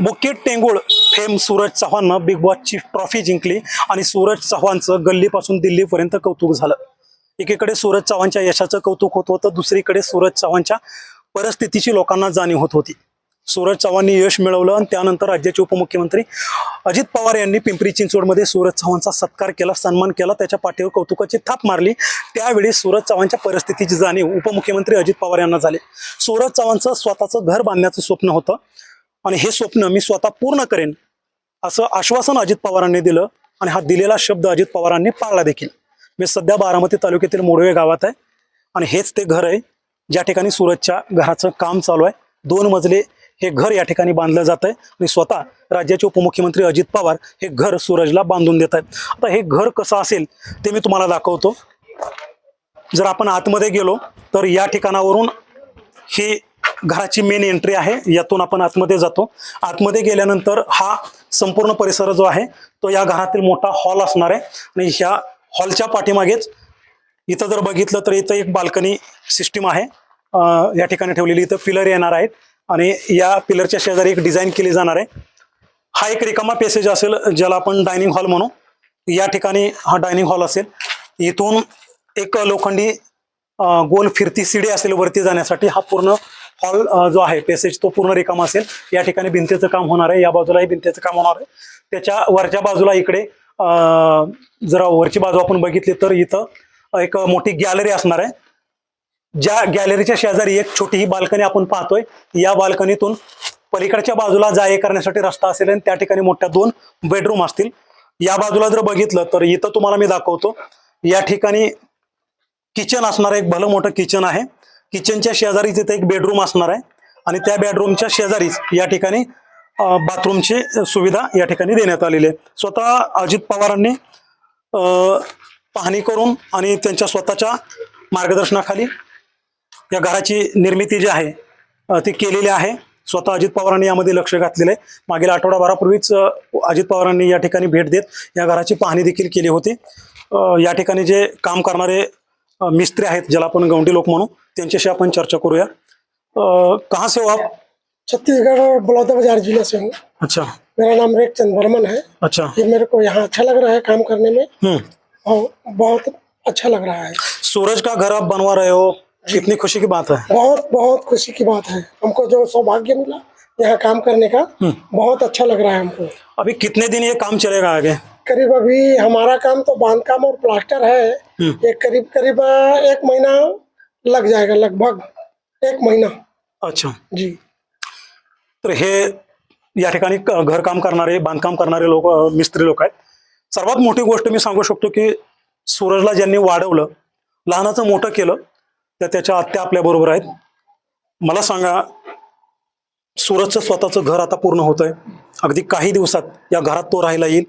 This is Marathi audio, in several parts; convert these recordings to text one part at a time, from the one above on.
मुकेट टेंगुळ फेम सूरज चव्हाणनं बिग बॉसची ट्रॉफी जिंकली आणि सूरज चव्हाणचं गल्लीपासून दिल्लीपर्यंत कौतुक झालं. एकीकडे सूरज चव्हाणच्या यशाचं कौतुक होत होतं दुसरीकडे सूरज चव्हाणच्या परिस्थितीची लोकांना जाणीव होत होती. सूरज चव्हाणनी यश मिळवलं आणि त्यानंतर राज्याचे उपमुख्यमंत्री अजित पवार यांनी पिंपरी चिंचवडमध्ये सूरज चव्हाणचा सत्कार केला सन्मान केला त्याच्या पाठीवर कौतुकाची थाप मारली. त्यावेळी सूरज चव्हाणच्या परिस्थितीची जाणीव उपमुख्यमंत्री अजित पवार यांना झाली. सूरज चव्हाणचं स्वतःचं घर बांधण्याचं स्वप्न होतं. आणि हे स्वप्न मी स्वतः पूर्ण करेन असं आश्वासन अजित पवारांनी दिलं आणि हा दिलेला शब्द अजित पवारांनी पाळला देखील. मी सध्या बारामती तालुक्यातील मोडवे गावात आहे आणि हेच ते घर आहे ज्या ठिकाणी सूरजच्या घराचं काम चालू आहे. दोन मजले हे घर या ठिकाणी बांधलं जात आहे आणि स्वतः राज्याचे उपमुख्यमंत्री अजित पवार हे घर सूरजला बांधून देत आहेत. आता हे घर कसं असेल ते मी तुम्हाला दाखवतो. जर आपण आतमध्ये गेलो तर या ठिकाणावरून ही घराची मेन एंट्री आहे. यातून आपण आतमध्ये जातो. आतमध्ये गेल्यानंतर हा संपूर्ण परिसर जो आहे तो या घरातील मोठा हॉल असणार आहे. आणि ह्या हॉलच्या पाठीमागेच इथं जर बघितलं तर इथं एक बाल्कनी सिस्टीम आहे. या ठिकाणी ठेवलेली इथं पिलर येणार आहेत. आणि या पिलरच्या शेजारी एक डिझाईन केली जाणार आहे. हा एक रिकामा पेसेज असेल ज्याला आपण डायनिंग हॉल म्हणू. या ठिकाणी हा डायनिंग हॉल असेल. इथून एक लोखंडी गोल फिरती सिडी असेल वरती जाण्यासाठी. हा पूर्ण हॉल जो आहे पेसेज तो पूर्ण रिकामा असेल. या ठिकाणी भिंतीचं काम होणार आहे. या बाजूलाही भिंतीचं काम होणार आहे. त्याच्या वरच्या बाजूला इकडे जरा वरची बाजू आपण बघितली तर इथं एक मोठी गॅलरी असणार आहे. ज्या गॅलरीच्या शेजारी एक छोटी ही बाल्कनी आपण पाहतोय. या बाल्कनीतून पलीकडच्या बाजूला जा करण्यासाठी रस्ता असेल आणि त्या ठिकाणी मोठ्या दोन बेडरूम असतील. या बाजूला जर बघितलं तर इथं तुम्हाला मी दाखवतो. या ठिकाणी किचन असणार एक भलं मोठं किचन आहे. किचनच्या शेजारीच इथं एक बेडरूम असणार आहे. आणि त्या बेडरूमच्या शेजारीच या ठिकाणी बाथरूमची सुविधा या ठिकाणी देण्यात आलेली आहे. स्वतः अजित पवारांनी पाहणी करून आणि त्यांच्या स्वतःच्या मार्गदर्शनाखाली या घराची निर्मिती जी आहे ती केलेली आहे. स्वतः अजित पवारांनी यामध्ये लक्ष घातलेलं आहे. मागील आठवडाभरापूर्वीच अजित पवारांनी या ठिकाणी भेट देत या घराची पाहणी देखील केली होती. या ठिकाणी जे काम करणारे मिस्त्री आहेत ज्याला आपण गौंडी लोक म्हणू त्यांच्याशी आपण चर्चा करूया. अ, कहाँ से हो आप? छत्तीसगढ़ और बलौदा बाज़ार ज़िले से हूँ। अच्छा। मेरा नाम रेख चंद बर्मन है। अच्छा। ये मेरे को यहाँ अच्छा लग रहा है काम करने में। हम्म। और बहुत अच्छा लग रहा है। सूरज का घर आप बनवा रहे हो? कितनी खुशी की बात है। बहुत बहुत खुशी की बात है। हमको जो सौभाग्य मिला यहाँ काम करने का बहुत अच्छा लग रहा है हमको। अभी कितने दिन ये काम चलेगा आगे? करीब अभी हमारा काम तो बांधकाम और प्लास्टर है। ये करीब करीब एक महीना लग जाएगा लगभग एक महीना। अच्छा। जी। तर हे या ठिकाणी क- घरकाम करणारे बांधकाम करणारे लोक अ, मिस्त्री लोक आहेत. सर्वात मोठी गोष्ट मी सांगू शकतो की सूरजला ज्यांनी वाढवलं लहानाचं मोठं केलं त्या त्याच्या आत्या आपल्या बरोबर आहेत. मला सांगा सूरजचं स्वतःचं घर आता पूर्ण होत आहे अगदी काही दिवसात या घरात तो राहायला येईल.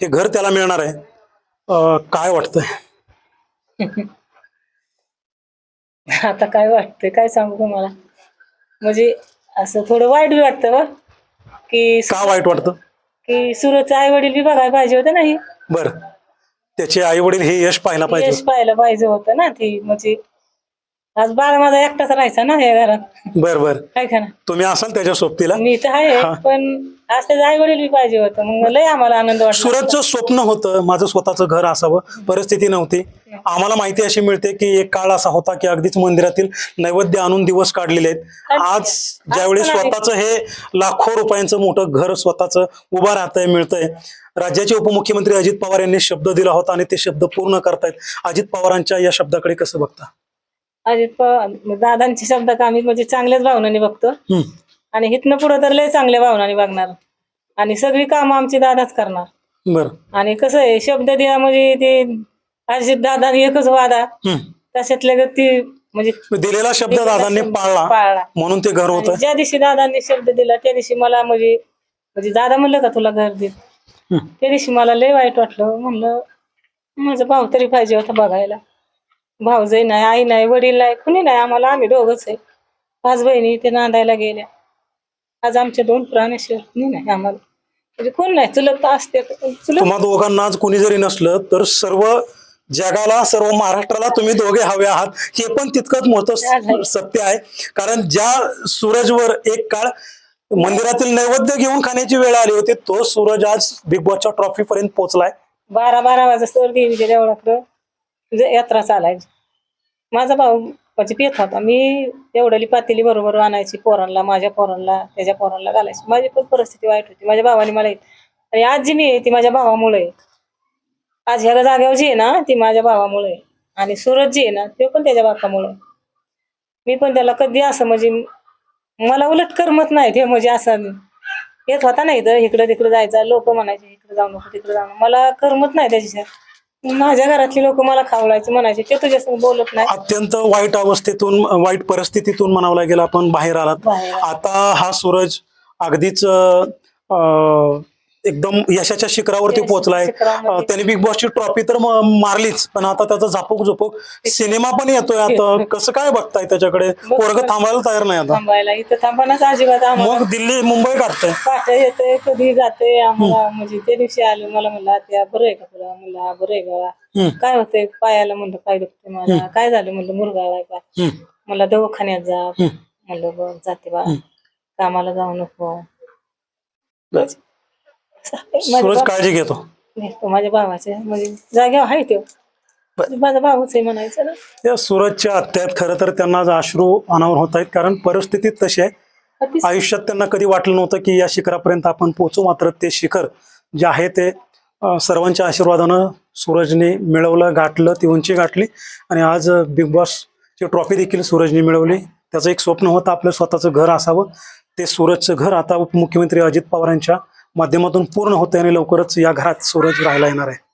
हे घर त्याला मिळणार आहे. अ, काय वाटतंय? आता काय वाटतंय? काय सांगू तुम्हाला? म्हणजे असं थोडं वाईट बी वाटतं बा की का वाईट वाटतं? की सुरतचे आई वडील बी बघायला पाहिजे होते ना हे. बरं. त्याचे आई वडील हे यश पाहायला यश पाहिजे पाहायला पाहिजे होतं ना ती. म्हणजे आज बाळ माझा एकटाच राहायचा ना या घरात. बरं बरं. काय का ना तुम्ही असाल त्याच्या सोबतीला? मी तर आहे हा. पण आज त्याचे आई वडील बी पाहिजे होतं मग लय आम्हाला आनंद वाटला. सुरतचं स्वप्न होतं माझं स्वतःचं घर असावं परिस्थिती नव्हती. आम्हाला माहिती अशी मिळते की एक काळ असा होता की अगदीच मंदिरातील नैवेद्य आणून दिवस काढलेले आहेत. आज ज्यावेळी स्वतःचं हे लाखो रुपयांचं मोठं घर स्वतःचं उभं राहतंय मिळतंय. राज्याचे उपमुख्यमंत्री अजित पवार यांनी शब्द दिला होता आणि ते शब्द पूर्ण करतायत. अजित पवारांच्या या शब्दाकडे कसं बघता? अजित पवार दादांचे शब्द का आम्ही म्हणजे चांगल्याच भावनाने बघतो. आणि इथनं पुढं तर लय चांगल्या भावनाने बघणार. आणि सगळी कामं आमची दादाच करणार. बरं. आणि कसं आहे शब्द दिला म्हणजे ते अजित दादा एकच वादा. तशातल्या गती म्हणजे दिलेला शब्द दादांनी पाळला पाळला. म्हणून ते घर होतं? ज्या दिवशी दादांनी शब्द दिला त्या दिवशी मला म्हणजे म्हणजे दादा म्हणलं का तुला घर दे. त्या दिवशी मला लय वाईट वाटलं. म्हणलं माझा भाऊ तरी पाहिजे होता बघायला. भाऊजाई नाही आई नाही वडील नाही कुणी नाही आम्हाला आम्ही दोघच आहे. पाच बहिणी ते नांदायला गेल्या. आज आमचे दोन प्राणेश्वर कुणी नाही आम्हाला. म्हणजे कोण नाही चुलत तर असते. पण चुलत तुम्हा दोघांना आज कोणी जरी नसलं तर सर्व जगाला सर्व महाराष्ट्राला तुम्ही दोघे हवे आहात. हे पण तितकंच स- सत्य आहे. कारण ज्या सूरजवर एक काळ मंदिरातील नैवेद्य घेऊन खाण्याची वेळ आली होती तो सूरज आज बिग बॉसच्या ट्रॉफी पर्यंत पोहोचलाय. बारा बारा वाजता देवीच्या देवळाकडं यात्रा चालायची माझा भाऊ म्हणजे पेत होता. मी एवढली पातेली बरोबर आणायची पोरांना माझ्या पोरांना त्याच्या पोरांना घालायची. माझी पण परिस्थिती वाईट होती. माझ्या भावाने मला येत आणि आज जी मी आहे ती माझ्या भावामुळे आज ह्या जागेवर जी आहे ना ती माझ्या भावामुळे आहे. आणि सूरज जी आहे ना ते पण त्याच्या बापामुळे आहे. मी पण त्याला कधी असं म्हणजे मला उलट करमत नाही ते म्हणजे असं येत होता नाही तर इकडं तिकडं जायचं लोक म्हणायचे इकडे जाऊ नको तिकडे जाऊ मला करमत नाही त्याच्यासाठी माझ्या घरातली लोक मला खावडायचे म्हणायचे. ते तुझ्यासंग बोलत नाही अत्यंत वाईट अवस्थेतून वाईट परिस्थितीतून म्हणावं लागेल आपण बाहेर आलात. आता हा सूरज अगदीच एकदम यशाच्या शिखरावरती पोहोचलाय. शिखरामध्ये. त्याने बिग बॉसची ट्रॉफी तर म- मारलीच. पण आता त्याचा झापूक झुपूक सिनेमा पण येतोय आता. कसं काय बघताय त्याच्याकडे? पोरग थांबायला तयार नाही आता. थांबायला इथं अजिबात आम्हाला. मग दिल्ली मुंबई काढतंय. पाठ येते कधी जाते आम्हाला. म्हणजे त्या दिवशी आले मला म्हणलं त्या बरं आहे का तुला? म्हणलं "हा, बरं आहे का हम्म, काय होतंय? पायाला म्हणलं काय दुखते मला. काय झालं? म्हणलं मुरगाळाय का? हम्म, मला दवाखान्यात जा. म्हणलं बघ जाते बा कामाला जाऊ नको. सूरज काळजी घेतो. घेतो माझ्या भावाचे. म्हणजे जाग्यावर आहे तो. माझा भाऊच आहे म्हणायचं ना. या सूरजच्या हत्यात खरं तर त्यांना आज अश्रू अनावर होत आहेत. कारण परिस्थिती तशी आहे. आयुष्यात त्यांना कधी वाटलं नव्हतं की या शिखरापर्यंत आपण पोहोचू. मात्र ते शिखर जे आहे ते सर्वांच्या आशीर्वादानं सूरजने मिळवलं गाठलं ती उंची गाठली. आणि आज बिग बॉसची ट्रॉफी देखील सूरजने मिळवली. त्याचं एक स्वप्न होतं आपलं स्वतःचं घर असावं. ते सूरजचं घर आता उपमुख्यमंत्री अजित पवारांच्या माध्यमातून पूर्ण होते आणि लवकरच या घरात सूरज राहायला येणार आहे.